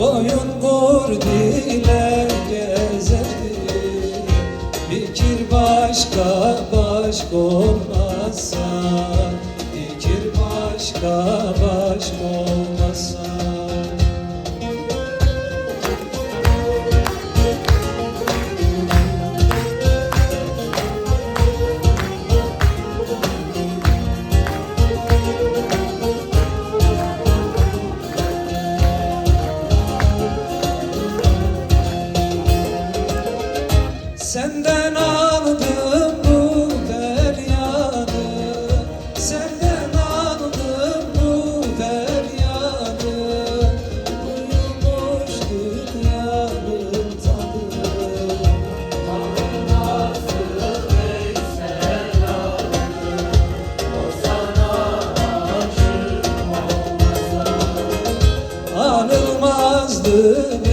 Boyundur dile gezerdi Dikir başka başka olmazsa Dikir başka başka olmazsa. good.